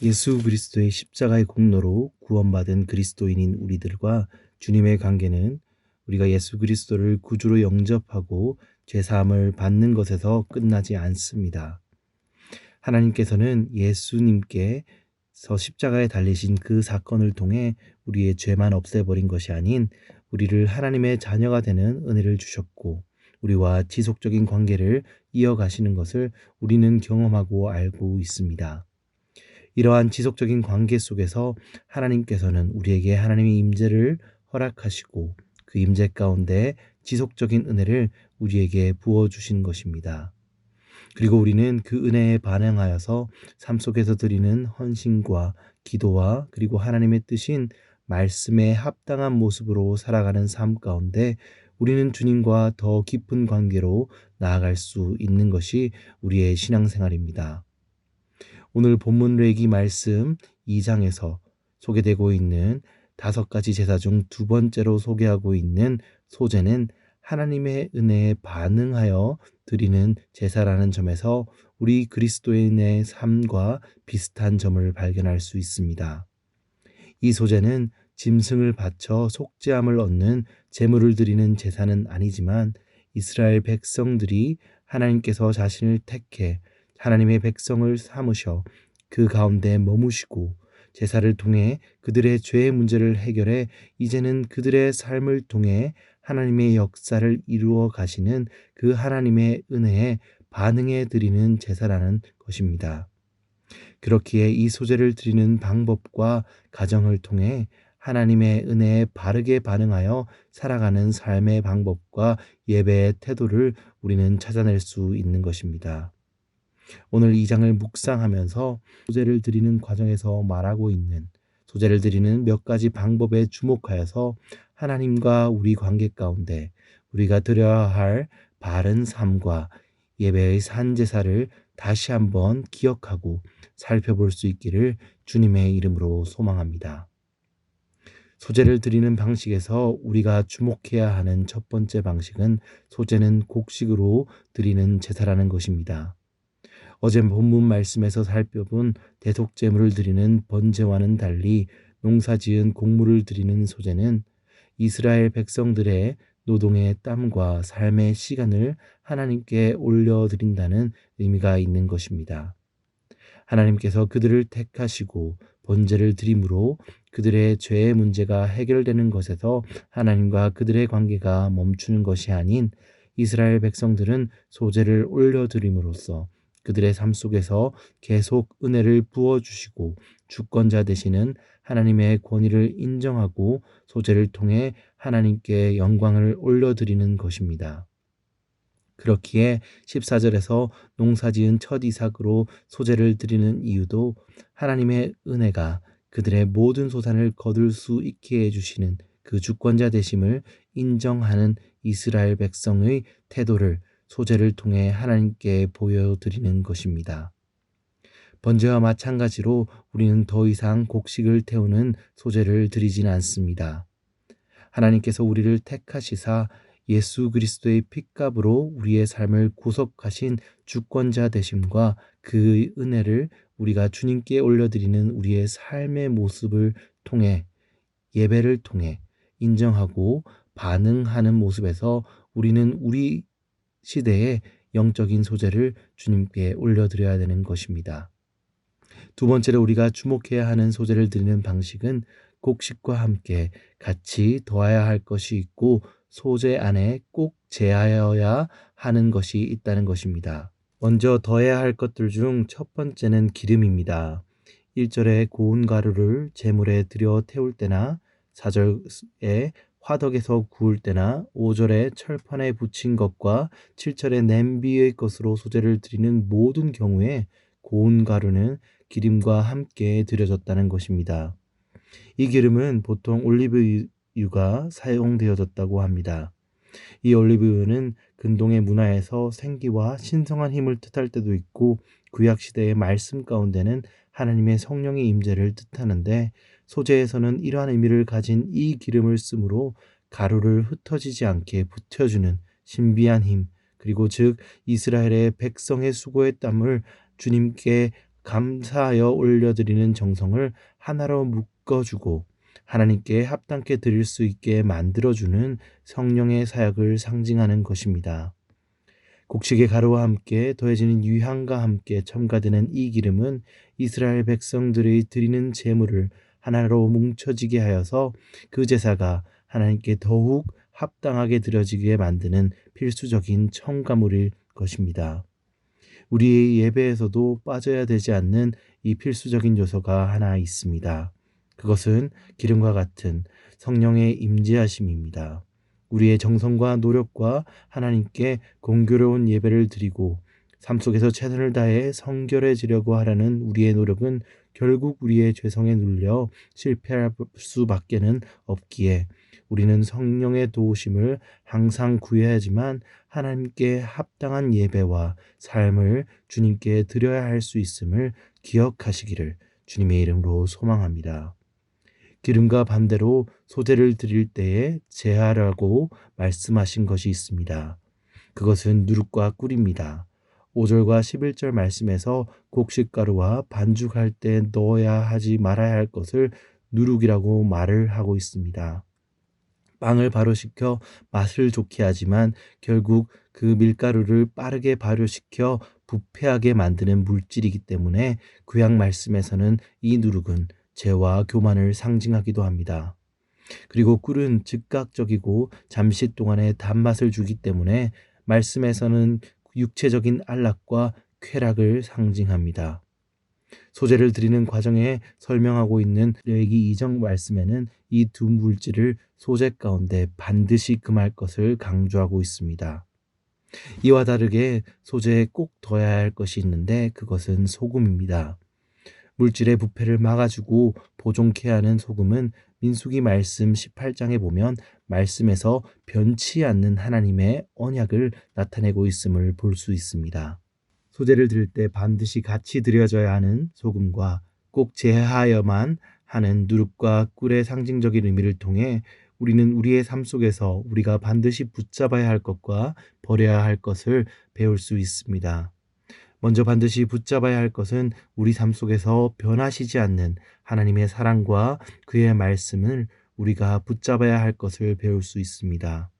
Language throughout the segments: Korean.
예수 그리스도의 십자가의 공로로 구원받은 그리스도인인 우리들과 주님의 관계는 우리가 예수 그리스도를 구주로 영접하고 죄사함을 받는 것에서 끝나지 않습니다. 하나님께서는 예수님께서 십자가에 달리신 그 사건을 통해 우리의 죄만 없애버린 것이 아닌 우리를 하나님의 자녀가 되는 은혜를 주셨고 우리와 지속적인 관계를 이어가시는 것을 우리는 경험하고 알고 있습니다. 이러한 지속적인 관계 속에서 하나님께서는 우리에게 하나님의 임재를 허락하시고 그 임재 가운데 지속적인 은혜를 우리에게 부어 주신 것입니다. 그리고 우리는 그 은혜에 반응하여서 삶 속에서 드리는 헌신과 기도와 그리고 하나님의 뜻인 말씀에 합당한 모습으로 살아가는 삶 가운데 우리는 주님과 더 깊은 관계로 나아갈 수 있는 것이 우리의 신앙생활입니다. 오늘 본문 레기 말씀 2장에서 소개되고 있는 다섯 가지 제사 중 두 번째로 소개하고 있는 소제는 하나님의 은혜에 반응하여 드리는 제사라는 점에서 우리 그리스도인의 삶과 비슷한 점을 발견할 수 있습니다. 이 소제는 짐승을 바쳐 속죄함을 얻는 제물을 드리는 제사는 아니지만 이스라엘 백성들이 하나님께서 자신을 택해 하나님의 백성을 삼으셔 그 가운데 머무시고 제사를 통해 그들의 죄의 문제를 해결해 이제는 그들의 삶을 통해 하나님의 역사를 이루어 가시는 그 하나님의 은혜에 반응해 드리는 제사라는 것입니다. 그렇기에 이 소재를 드리는 방법과 가정을 통해 하나님의 은혜에 바르게 반응하여 살아가는 삶의 방법과 예배의 태도를 우리는 찾아낼 수 있는 것입니다. 오늘 이 장을 묵상하면서 소재를 드리는 과정에서 말하고 있는 소재를 드리는 몇 가지 방법에 주목하여서 하나님과 우리 관계 가운데 우리가 드려야 할 바른 삶과 예배의 산 제사를 다시 한번 기억하고 살펴볼 수 있기를 주님의 이름으로 소망합니다. 소재를 드리는 방식에서 우리가 주목해야 하는 첫 번째 방식은 소재는 곡식으로 드리는 제사라는 것입니다. 어제 본문 말씀에서 살펴본 대속제물을 드리는 번제와는 달리 농사지은 곡물을 드리는 소재는 이스라엘 백성들의 노동의 땀과 삶의 시간을 하나님께 올려드린다는 의미가 있는 것입니다. 하나님께서 그들을 택하시고 번제를 드림으로 그들의 죄의 문제가 해결되는 것에서 하나님과 그들의 관계가 멈추는 것이 아닌 이스라엘 백성들은 소재를 올려드림으로써 그들의 삶 속에서 계속 은혜를 부어주시고 주권자 되시는 하나님의 권위를 인정하고 소재를 통해 하나님께 영광을 올려드리는 것입니다. 그렇기에 14절에서 농사 지은 첫 이삭으로 소재를 드리는 이유도 하나님의 은혜가 그들의 모든 소산을 거둘 수 있게 해주시는 그 주권자 되심을 인정하는 이스라엘 백성의 태도를 소재를 통해 하나님께 보여드리는 것입니다. 번제와 마찬가지로 우리는 더 이상 곡식을 태우는 소재를 드리지는 않습니다. 하나님께서 우리를 택하시사 예수 그리스도의 핏값으로 우리의 삶을 구속하신 주권자 되심과 그 은혜를 우리가 주님께 올려드리는 우리의 삶의 모습을 통해 예배를 통해 인정하고 반응하는 모습에서 우리는 우리 시대의 영적인 소재를 주님께 올려드려야 되는 것입니다. 두 번째로 우리가 주목해야 하는 소재를 드리는 방식은 곡식과 함께 같이 더해야 할 것이 있고 소재 안에 꼭 제하여야 하는 것이 있다는 것입니다. 먼저 더해야 할 것들 중 첫 번째는 기름입니다. 1절에 고운 가루를 재물에 들여 태울 때나 4절에 화덕에서 구울 때나 5절에 철판에 붙인 것과 7절에 냄비의 것으로 소재를 드리는 모든 경우에 고운 가루는 기름과 함께 드려졌다는 것입니다. 이 기름은 보통 올리브유가 사용되어졌다고 합니다. 이 올리브유는 근동의 문화에서 생기와 신성한 힘을 뜻할 때도 있고 구약 시대의 말씀 가운데는 하나님의 성령의 임재를 뜻하는데 소재에서는 이러한 의미를 가진 이 기름을 쓰므로 가루를 흩어지지 않게 붙여주는 신비한 힘, 그리고 즉 이스라엘의 백성의 수고의 땀을 주님께 감사하여 올려드리는 정성을 하나로 묶어주고 하나님께 합당케 드릴 수 있게 만들어주는 성령의 사역을 상징하는 것입니다. 곡식의 가루와 함께 더해지는 유향과 함께 첨가되는 이 기름은 이스라엘 백성들의 드리는 제물을 하나로 뭉쳐지게 하여서 그 제사가 하나님께 더욱 합당하게 드려지게 만드는 필수적인 첨가물일 것입니다. 우리의 예배에서도 빠져야 되지 않는 이 필수적인 요소가 하나 있습니다. 그것은 기름과 같은 성령의 임재하심입니다. 우리의 정성과 노력과 하나님께 공교로운 예배를 드리고 삶 속에서 최선을 다해 성결해지려고 하라는 우리의 노력은 결국 우리의 죄성에 눌려 실패할 수밖에는 없기에 우리는 성령의 도우심을 항상 구해야지만 하나님께 합당한 예배와 삶을 주님께 드려야 할 수 있음을 기억하시기를 주님의 이름으로 소망합니다. 기름과 반대로 소재를 드릴 때에 제하라고 말씀하신 것이 있습니다. 그것은 누룩과 꿀입니다. 5절과 11절 말씀에서 곡식가루와 반죽할 때 넣어야 하지 말아야 할 것을 누룩이라고 말을 하고 있습니다. 빵을 발효시켜 맛을 좋게 하지만 결국 그 밀가루를 빠르게 발효시켜 부패하게 만드는 물질이기 때문에 구약 말씀에서는 이 누룩은 죄와 교만을 상징하기도 합니다. 그리고 꿀은 즉각적이고 잠시 동안의 단맛을 주기 때문에 말씀에서는 육체적인 안락과 쾌락을 상징합니다. 소재를 드리는 과정에 설명하고 있는 레기 이정 말씀에는 이 두 물질을 소재 가운데 반드시 금할 것을 강조하고 있습니다. 이와 다르게 소재에 꼭 둬야 할 것이 있는데 그것은 소금입니다. 물질의 부패를 막아주고 보존케 하는 소금은 민수기 말씀 18장에 보면 말씀에서 변치 않는 하나님의 언약을 나타내고 있음을 볼 수 있습니다. 소재를 드릴 때 반드시 같이 드려져야 하는 소금과 꼭 제하여만 하는 누룩과 꿀의 상징적인 의미를 통해 우리는 우리의 삶 속에서 우리가 반드시 붙잡아야 할 것과 버려야 할 것을 배울 수 있습니다. 먼저 반드시 붙잡아야 할 것은 우리 삶 속에서 변하시지 않는 하나님의 사랑과 그의 말씀을 우리가 붙잡아야 할 것을 배울 수 있습니다.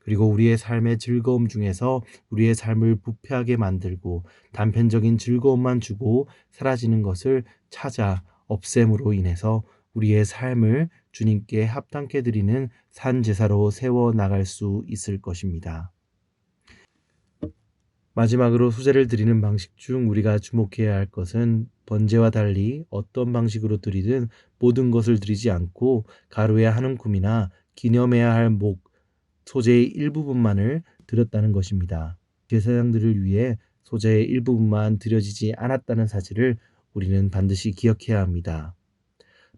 그리고 우리의 삶의 즐거움 중에서 우리의 삶을 부패하게 만들고 단편적인 즐거움만 주고 사라지는 것을 찾아 없앰으로 인해서 우리의 삶을 주님께 합당케 드리는 산 제사로 세워 나갈 수 있을 것입니다. 마지막으로 수제를 드리는 방식 중 우리가 주목해야 할 것은 번제와 달리 어떤 방식으로 드리든 모든 것을 드리지 않고 가루의 한 움큼이나 기념해야 할 목, 소재의 일부분만을 드렸다는 것입니다. 제사장들을 위해 소재의 일부분만 드려지지 않았다는 사실을 우리는 반드시 기억해야 합니다.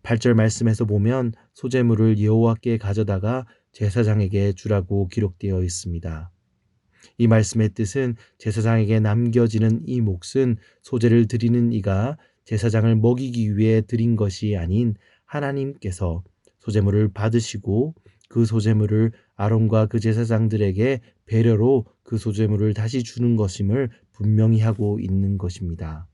8절 말씀에서 보면 소재물을 여호와께 가져다가 제사장에게 주라고 기록되어 있습니다. 이 말씀의 뜻은 제사장에게 남겨지는 이 몫은 소재를 드리는 이가 제사장을 먹이기 위해 드린 것이 아닌 하나님께서 소재물을 받으시고 그 소재물을 아론과 그 제사장들에게 배려로 그 소재물을 다시 주는 것임을 분명히 하고 있는 것입니다.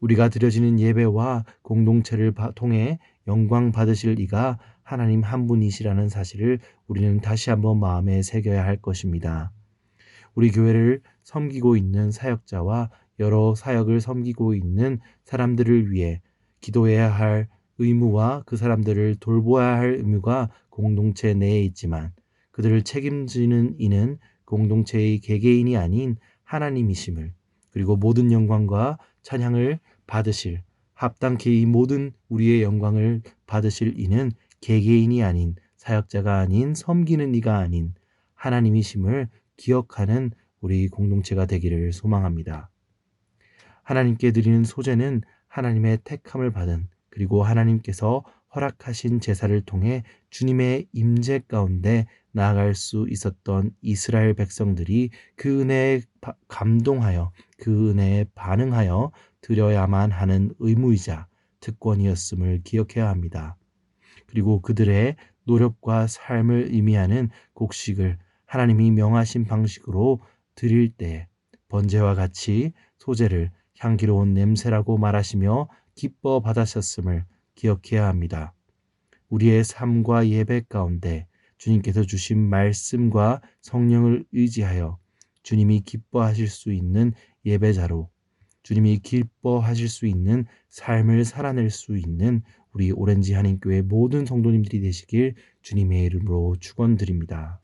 우리가 드려지는 예배와 공동체를 통해 영광 받으실 이가 하나님 한 분이시라는 사실을 우리는 다시 한번 마음에 새겨야 할 것입니다. 우리 교회를 섬기고 있는 사역자와 여러 사역을 섬기고 있는 사람들을 위해 기도해야 할 의무와 그 사람들을 돌보아야 할 의무가 공동체 내에 있지만 그들을 책임지는 이는 공동체의 개개인이 아닌 하나님이심을 그리고 모든 영광과 찬양을 받으실 합당케 이 모든 우리의 영광을 받으실 이는 개개인이 아닌 사역자가 아닌 섬기는 이가 아닌 하나님이심을 기억하는 우리 공동체가 되기를 소망합니다. 하나님께 드리는 소재는 하나님의 택함을 받은 그리고 하나님께서 허락하신 제사를 통해 주님의 임재 가운데 나아갈 수 있었던 이스라엘 백성들이 그 은혜에 감동하여 그 은혜에 반응하여 드려야만 하는 의무이자 특권이었음을 기억해야 합니다. 그리고 그들의 노력과 삶을 의미하는 곡식을 하나님이 명하신 방식으로 드릴 때 번제와 같이 소재를 향기로운 냄새라고 말하시며 기뻐 받으셨음을 기억해야 합니다. 우리의 삶과 예배 가운데 주님께서 주신 말씀과 성령을 의지하여 주님이 기뻐하실 수 있는 예배자로 주님이 기뻐하실 수 있는 삶을 살아낼 수 있는 우리 오렌지 한인교회 모든 성도님들이 되시길 주님의 이름으로 축원드립니다.